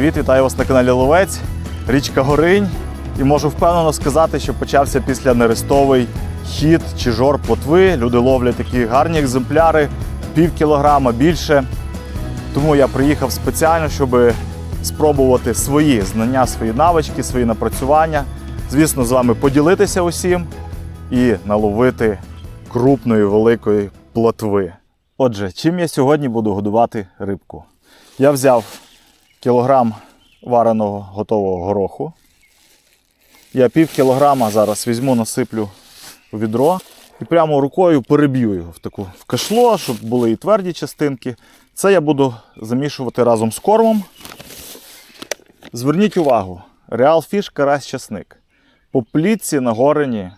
привіт! Вітаю вас на каналі Ловець, річка Горинь. І можу впевнено сказати, що почався після нерестовий хід чи жор плотви. Люди ловлять такі гарні екземпляри, пів кілограма більше. Тому я приїхав спеціально, щоб спробувати свої знання, свої навички, свої напрацювання. Звісно, з вами поділитися усім і наловити крупної великої плотви. Отже, чим я сьогодні буду годувати рибку? Я взяв кілограм вареного готового гороху. Я пів кілограма зараз візьму, насиплю у відро і прямо рукою переб'ю його в таку в кашло, щоб були і тверді частинки. Це я буду замішувати разом з кормом. Зверніть увагу, Real Fish карась часник. По плітці на горені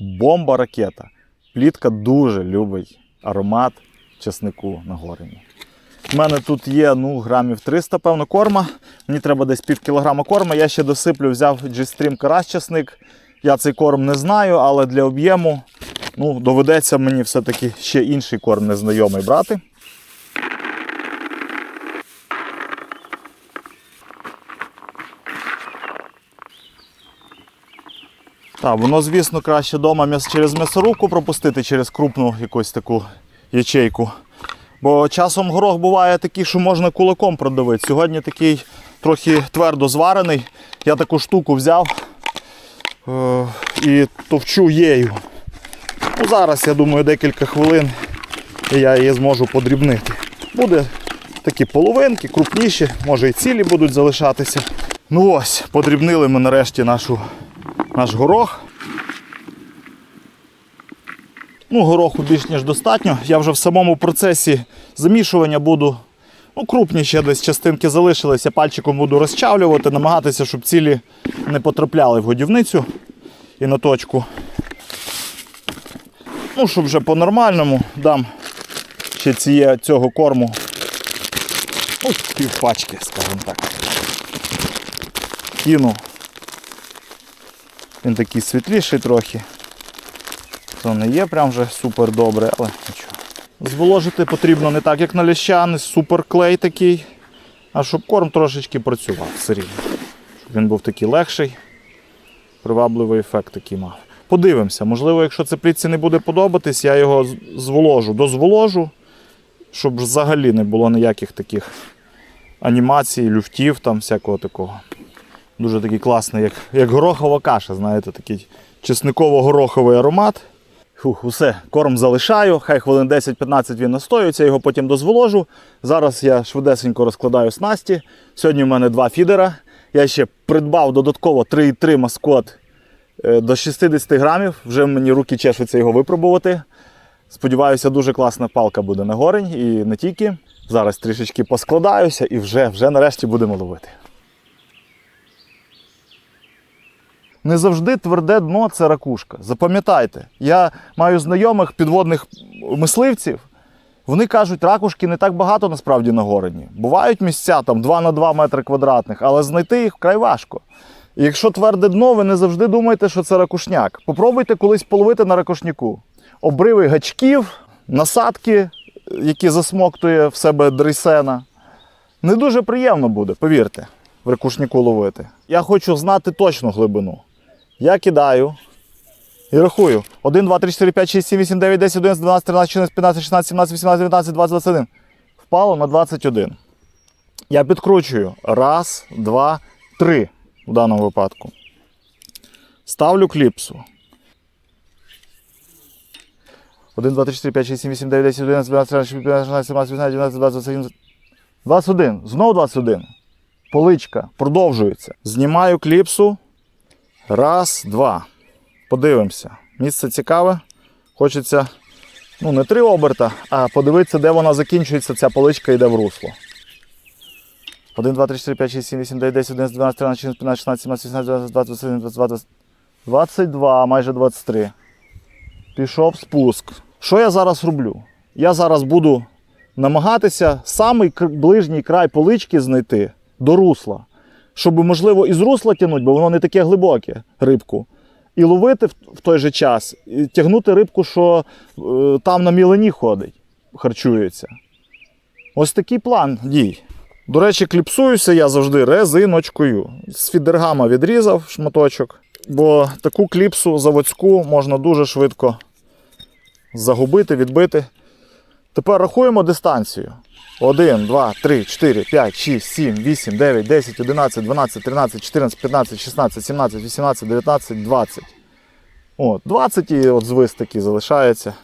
бомба ракета. Плітка дуже любить аромат часнику на горені. У мене тут є ну, грамів 300, певно, корма. Мені треба десь пів кілограма корма. Я ще досиплю, взяв G-Stream карась часник. Я цей корм не знаю, але для об'єму ну, доведеться мені все-таки ще інший корм незнайомий брати. Так, воно, звісно, краще вдома через м'ясорубку пропустити, через крупну якусь таку ячейку. Бо часом горох буває такий, що можна кулаком продавити. Сьогодні такий трохи твердо зварений. Я таку штуку взяв е- і товчу єю. Ну, зараз, я думаю, декілька хвилин і я її зможу подрібнити. Буде такі половинки, крупніші, може і цілі будуть залишатися. Ну ось, подрібнили ми нарешті нашу, наш горох. Ну, гороху більш ніж достатньо. Я вже в самому процесі замішування буду. Ну, крупні ще десь частинки залишилися, пальчиком буду розчавлювати, намагатися, щоб цілі не потрапляли в годівницю і на точку. Ну, щоб вже по-нормальному дам ще ціє, цього корму. Ну, пів пачки, скажімо так. Кину. Він такий світліший трохи. То не є прям вже супер добре, але нічого. Зволожити потрібно не так, як на ляща, не супер клей такий, а щоб корм трошечки працював все рівно. Щоб він був такий легший, привабливий ефект такий мав. Подивимося, можливо, якщо це плітці не буде подобатись, я його зволожу, дозволожу, щоб взагалі не було ніяких таких анімацій, люфтів, там всякого такого. Дуже такий класний, як, як горохова каша, знаєте, такий чесниково-гороховий аромат. Фух, усе, корм залишаю, хай хвилин 10-15 він настоюється, його потім дозволожу. Зараз я швидесенько розкладаю снасті. Сьогодні в мене два фідера. Я ще придбав додатково 3,3 маскот е, до 60 грамів. Вже мені руки чешуться його випробувати. Сподіваюся, дуже класна палка буде на горень і не тільки. Зараз трішечки поскладаюся і вже, вже нарешті будемо ловити. Не завжди тверде дно це ракушка. Запам'ятайте, я маю знайомих підводних мисливців. Вони кажуть, ракушки не так багато насправді на горені. Бувають місця там 2 на 2 метри квадратних, але знайти їх вкрай важко. І якщо тверде дно, ви не завжди думаєте, що це ракушняк. Попробуйте колись половити на ракушняку. Обриви гачків, насадки, які засмоктує в себе дрейсена. Не дуже приємно буде, повірте, в ракушняку ловити. Я хочу знати точну глибину. Я кидаю і рахую. 1, 2, 3, 4, 5, 6, 7, 8, 9, 10, 11, 12, 13, 14, 15, 16, 17, 18, 19, 20, 21. Впало на 21. Я підкручую. Раз, два, три в даному випадку. Ставлю кліпсу. 1, 2, 3, 4, 5, 6, 7, 8, 9, 10, 11, 12, 13, 14, 15, 16, 17, 18, 19, 20, 21. 21. Знову 21. Поличка. Продовжується. Знімаю кліпсу. Раз, два. Подивимося. Місце цікаве. Хочеться ну, не три оберта, а подивитися, де вона закінчується, ця поличка йде в русло. 1, 2, 3, 4, 5, 6, 7, 8, 9, 10, 11, 12, 13, 14, 15, 16, 17, 18, 20, 21, 22, 20, 22, майже 23. Пішов спуск. Що я зараз роблю? Я зараз буду намагатися самий ближній край полички знайти до русла, щоб, можливо, із русла тягнути, бо воно не таке глибоке рибку. І ловити в, той же час, і тягнути рибку, що е, там на мілені ходить, харчується. Ось такий план дій. До речі, кліпсуюся я завжди резиночкою. З фідергама відрізав шматочок, бо таку кліпсу заводську можна дуже швидко загубити, відбити. Тепер рахуємо дистанцію. 1, 2, 3, 4, 5, 6, 7, 8, 9, 10, 11, 12, 13, 14, 15, 16, 17, 18, 19, 20. От, 20 і от звис такий залишається.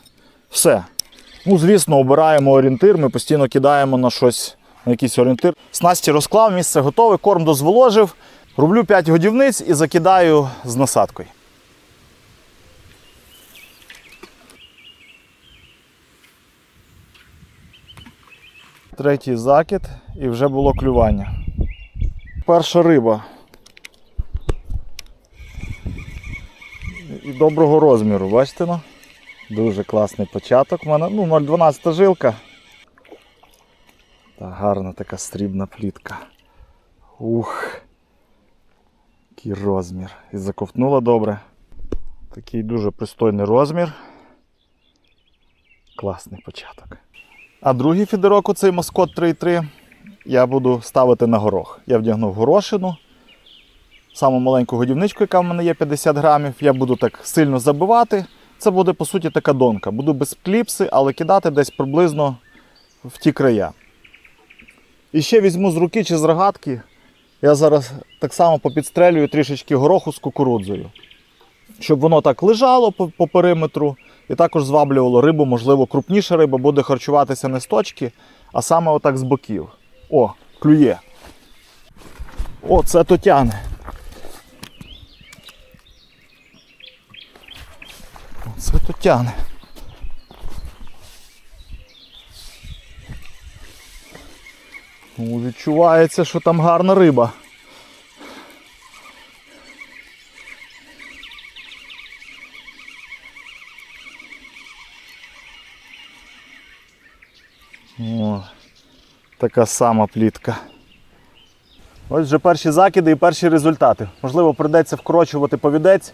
Все. Ну, звісно, обираємо орієнтир, ми постійно кидаємо на щось, на якийсь орієнтир. Снасті розклав, місце готове, корм дозволожив. Роблю 5 годівниць і закидаю з насадкою. Третій закид і вже було клювання. Перша риба. І доброго розміру, бачите? Ну? Дуже класний початок. У мене ну, 0,12 жилка. Та гарна така срібна плітка. Ух. Який розмір. І заковтнула добре. Такий дуже пристойний розмір. Класний початок. А другий фідерок, оцей Маскот 3.3, я буду ставити на горох. Я вдягнув горошину. Саму маленьку годівничку, яка в мене є 50 грамів, я буду так сильно забивати. Це буде, по суті, така донка. Буду без кліпси, але кидати десь приблизно в ті края. І ще візьму з руки чи з рогатки. Я зараз так само попідстрелюю трішечки гороху з кукурудзою. Щоб воно так лежало по, по периметру і також зваблювало рибу, можливо, крупніша риба буде харчуватися не з точки, а саме отак з боків. О, клює. О, це то тяне. Це то тяне. Ну, відчувається, що там гарна риба. Така сама плітка. Ось вже перші закиди і перші результати. Можливо, прийдеться вкорочувати повідець,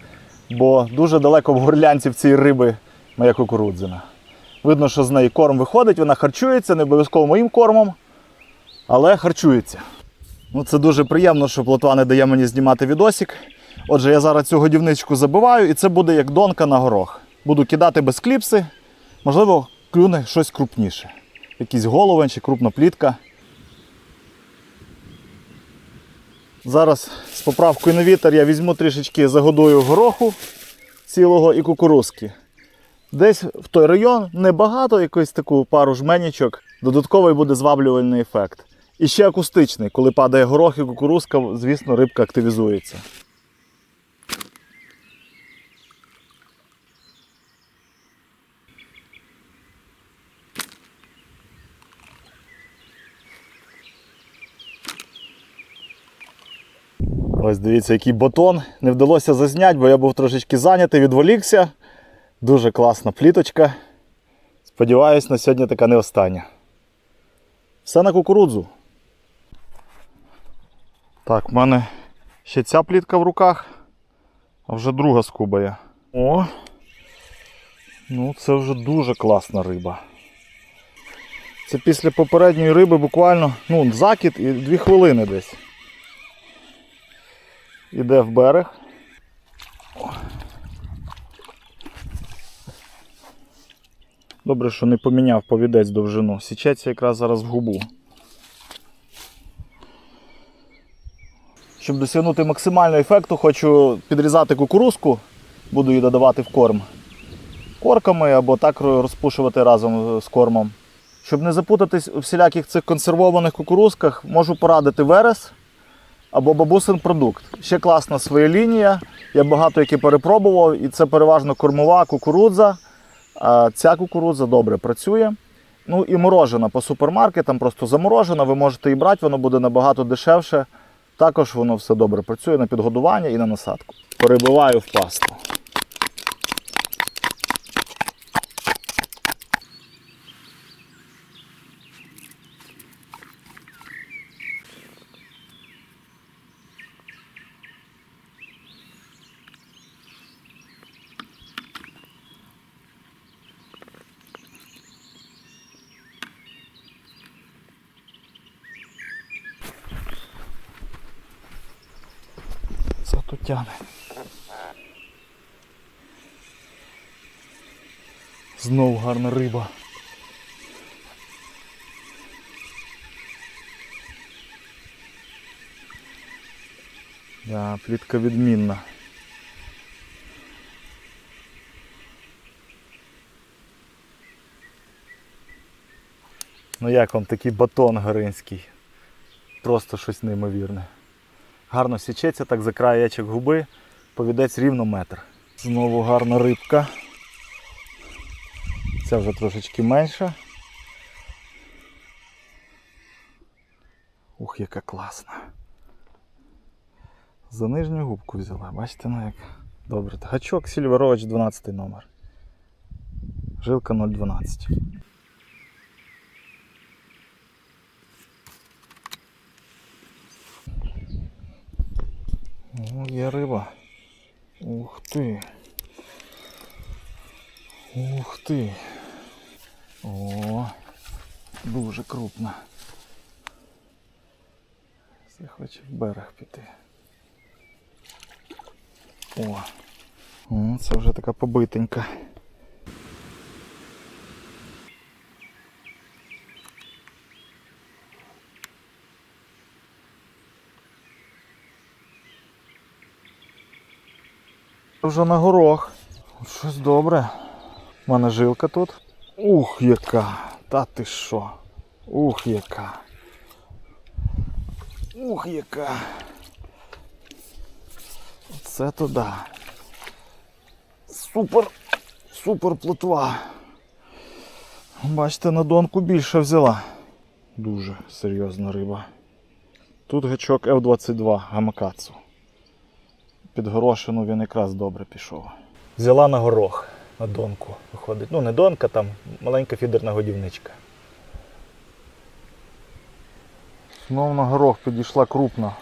бо дуже далеко в горлянці в цієї риби моя кукурудзина. Видно, що з неї корм виходить, вона харчується, не обов'язково моїм кормом, але харчується. Ну, Це дуже приємно, що плотва не дає мені знімати відосик. Отже, я зараз цю годівничку забиваю і це буде як донка на горох. Буду кидати без кліпси, можливо, клюне щось крупніше. Якийсь головень чи крупна плітка. Зараз з поправкою на вітер я візьму трішечки загодую гороху цілого і кукурузки. Десь в той район небагато, якусь таку пару жменічок. Додатковий буде зваблювальний ефект. І ще акустичний, коли падає горох і кукурузка, звісно, рибка активізується. Ось дивіться, який батон. Не вдалося зазняти, бо я був трошечки зайнятий, відволікся. Дуже класна пліточка. Сподіваюсь, на сьогодні така не остання. Все на кукурудзу. Так, в мене ще ця плітка в руках, а вже друга скубає. О! Ну, це вже дуже класна риба. Це після попередньої риби буквально ну, закид і 2 хвилини десь. Іде в берег. Добре, що не поміняв повідець довжину. Січеться якраз зараз в губу. Щоб досягнути максимального ефекту, хочу підрізати кукурузку, буду її додавати в корм корками або так розпушувати разом з кормом. Щоб не запутатись у всіляких цих консервованих кукурузках, можу порадити верес або бабусин продукт. Ще класна своя лінія. Я багато які перепробував, і це переважно кормова кукурудза. Ця кукурудза добре працює. Ну і морожена по супермаркетам, просто заморожена, ви можете і брати, воно буде набагато дешевше. Також воно все добре працює на підгодування і на насадку. Перебиваю в пасту. То тяне. Знов гарна риба. Да, плітка відмінна. Ну як вам такий батон горинський? Просто щось неймовірне. Гарно січеться, так за краєчок губи, повідець рівно метр. Знову гарна рибка. Ця вже трошечки менша. Ух, яка класна. За нижню губку взяла, бачите, ну як добре. Гачок Сільверович 12 номер. Жилка 012. О, є риба. Ух ти. Ух ти. О, дуже крупна. Це хоче в берег піти. О це вже така побитенька. Вже на горох. Щось добре. У мене жилка тут. Ух, яка! Та ти що? Ух, яка. Ух, яка. Це то да. Супер, супер плотва. Бачите, на донку більше взяла. Дуже серйозна риба. Тут гачок F22 гамакацу. Під горошину він якраз добре пішов. Взяла на горох на донку. Виходить. Ну, не донка, там маленька фідерна годівничка. Знов на горох підійшла крупна.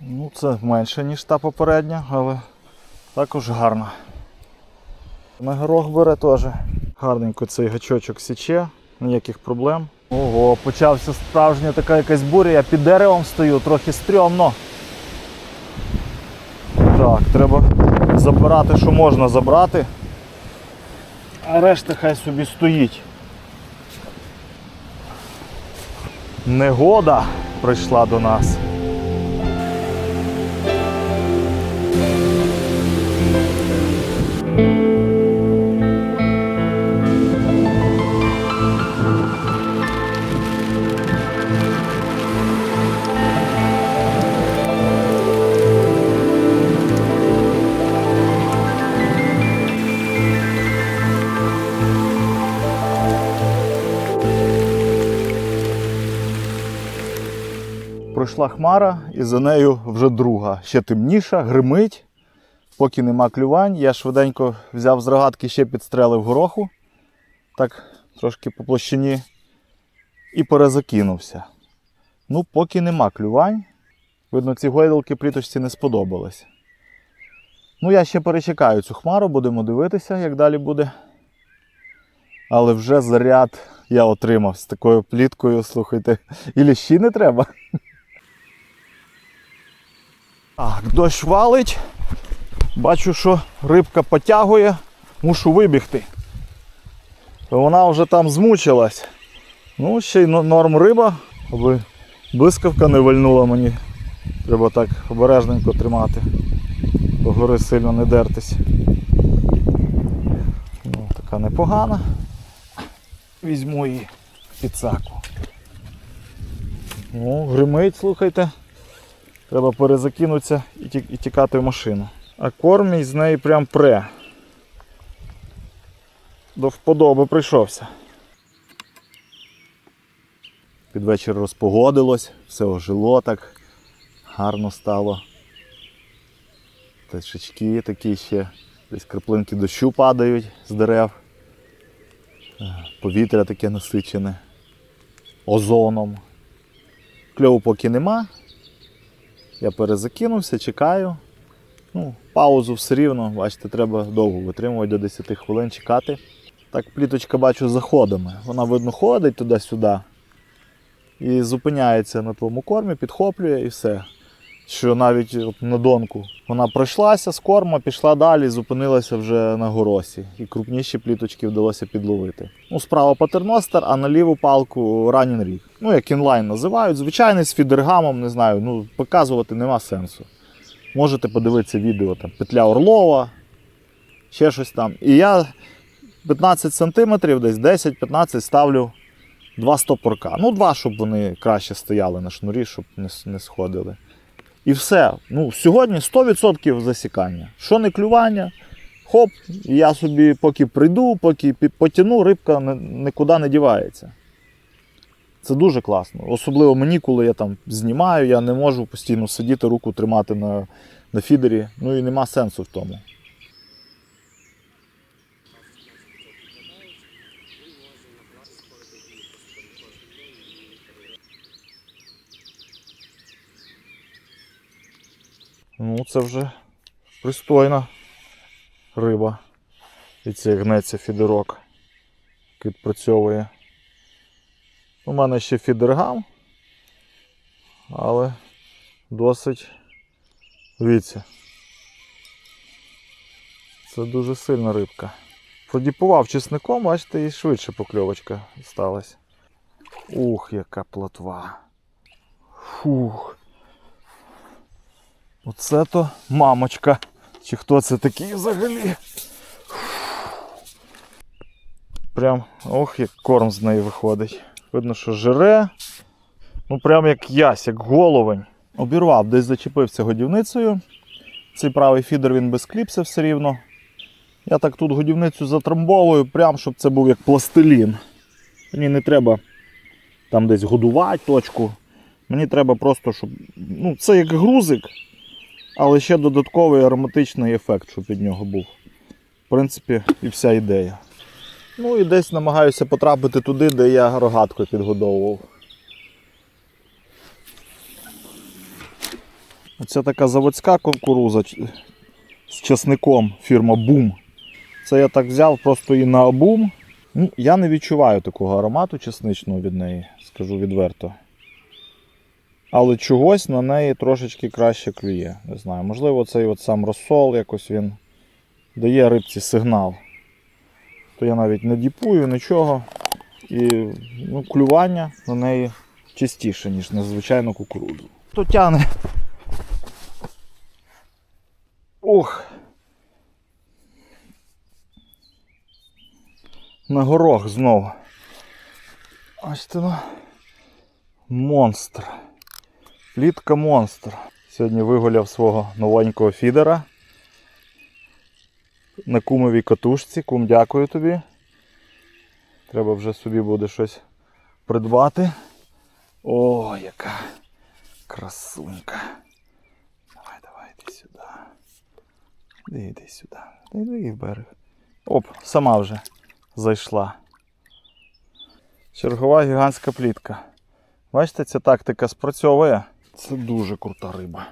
Ну, це менше, ніж та попередня, але також гарна. На горох бере теж. Гарненько цей гачочок січе, ніяких проблем. Ого, почався справжня така якась буря, я під деревом стою, трохи стрьомно. Так, треба забирати, що можна забрати. А решта хай собі стоїть. Негода прийшла до нас. Пройшла хмара і за нею вже друга. Ще темніша, гримить. Поки нема клювань, я швиденько взяв з рогатки ще підстрелив гороху. Так, трошки по площині. І перезакинувся. Ну, поки нема клювань. Видно, ці гойдалки пліточці не сподобались. Ну, я ще перечекаю цю хмару, будемо дивитися, як далі буде. Але вже заряд я отримав з такою пліткою, слухайте, і ліщі не треба. Так, дощ валить. Бачу, що рибка потягує, мушу вибігти. Вона вже там змучилась. Ну, ще й норм риба, аби блискавка не вильнула мені. Треба так обережненько тримати. До гори сильно не дертись. Ну, така непогана. Візьму її в підсаку. Ну, гримить, слухайте. Треба перезакинутися і тікати в машину. А корм мій з неї прям пре. До вподоби прийшовся. Під вечір розпогодилось, все ожило так, гарно стало. Течечки такі ще, десь краплинки дощу падають з дерев. Е, Повітря таке насичене, озоном. Кльову поки нема, я перезакинувся, чекаю. Ну, паузу все рівно, бачите, треба довго витримувати до 10 хвилин чекати. Так пліточка бачу заходами. Вона видно ходить туди-сюди. і зупиняється на твоєму кормі, підхоплює і все. Що навіть от на донку вона пройшлася з корма, пішла далі, зупинилася вже на горосі. І крупніші пліточки вдалося підловити. Ну, справа патерностер, а на ліву палку ранін ріг. Ну, як інлайн називають. Звичайний з фідергамом, не знаю, ну, показувати нема сенсу. Можете подивитися відео там петля Орлова, ще щось там. І я 15 см, десь 10-15 ставлю два стопорка. Ну, два, щоб вони краще стояли на шнурі, щоб не, не сходили. І все. Ну, сьогодні 100% засікання. Що не клювання, хоп, я собі поки прийду, поки потяну, рибка нікуди не дівається. Це дуже класно. Особливо мені, коли я там знімаю, я не можу постійно сидіти, руку тримати на, на фідері. Ну і нема сенсу в тому. Ну, це вже пристойна риба. І це гнеться фідерок. Відпрацьовує. У мене ще фідергам, але досить. Дивіться. Це дуже сильна рибка. Продіпував чесником, бачите, і швидше покльовочка сталася. Ух, яка плотва. Фух. Оце то мамочка. Чи хто це такий взагалі? Прям, ох, як корм з неї виходить. Видно, що жире. Ну, прям як ясь, як головень. Обірвав, десь зачепився годівницею. Цей правий фідер він без кліпса все рівно. Я так тут годівницю затрамбовую, прям щоб це був як пластилін. Мені не треба там десь годувати точку. Мені треба просто, щоб. Ну, це як грузик, але ще додатковий ароматичний ефект, щоб від нього був. В принципі, і вся ідея. Ну і десь намагаюся потрапити туди, де я рогаткою підгодовував. Оце така заводська кукуруза з часником фірма Boom. Це я так взяв просто і на обум. Ну, я не відчуваю такого аромату чесничного від неї, скажу відверто. Але чогось на неї трошечки краще клює. Не знаю, можливо, цей от сам розсол якось він дає рибці сигнал. То я навіть не діпую нічого. І ну, клювання на неї частіше, ніж на звичайну кукурудзу. То тяне. Ох. На горох знов. Ось це ну. Монстр. Плітка монстр. Сьогодні вигуляв свого новенького фідера. На кумовій катушці. Кум, дякую тобі. Треба вже собі буде щось придбати. О, яка красунька. Давай, давай, йди сюди. Іди, йди сюди. Йди в берег. Оп, сама вже зайшла. Чергова гігантська плітка. Бачите, ця тактика спрацьовує. Це дуже крута риба.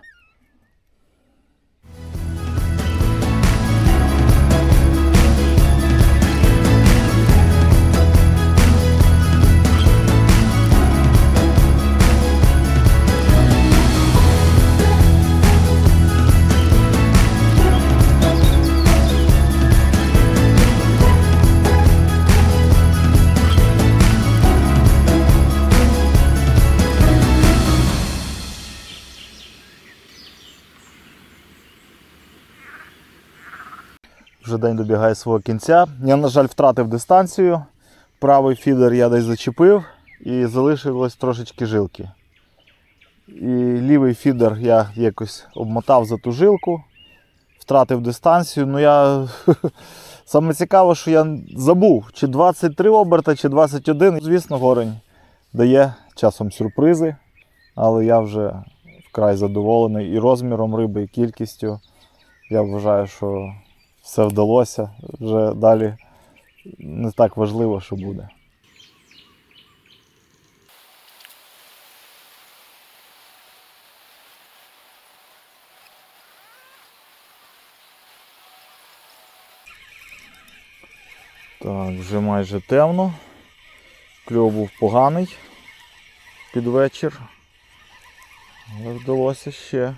Добігає свого кінця. Я, на жаль, втратив дистанцію. Правий фідер я десь зачепив і залишилось трошечки жилки. І лівий фідер я якось обмотав за ту жилку, втратив дистанцію. Ну я саме цікаво, що я забув, чи 23 оберта, чи 21. Звісно, горень дає часом сюрпризи, але я вже вкрай задоволений і розміром риби, і кількістю. Я вважаю, що все вдалося. Вже далі не так важливо, що буде. Так, вже майже темно. Кльов був поганий. під вечір. Але вдалося ще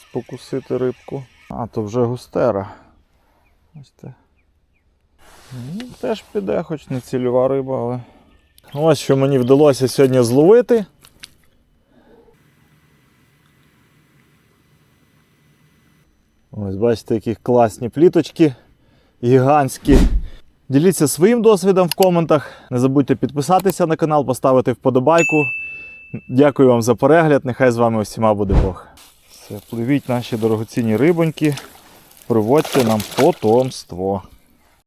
спокусити рибку. А, то вже густера. Ось те. Ну, теж піде, хоч не цільова риба, але. Ось що мені вдалося сьогодні зловити. Ось бачите, які класні пліточки, гігантські. Діліться своїм досвідом в коментах. Не забудьте підписатися на канал, поставити вподобайку. Дякую вам за перегляд. Нехай з вами усіма буде Бог. Все, пливіть наші дорогоцінні рибоньки. Приводьте нам потомство.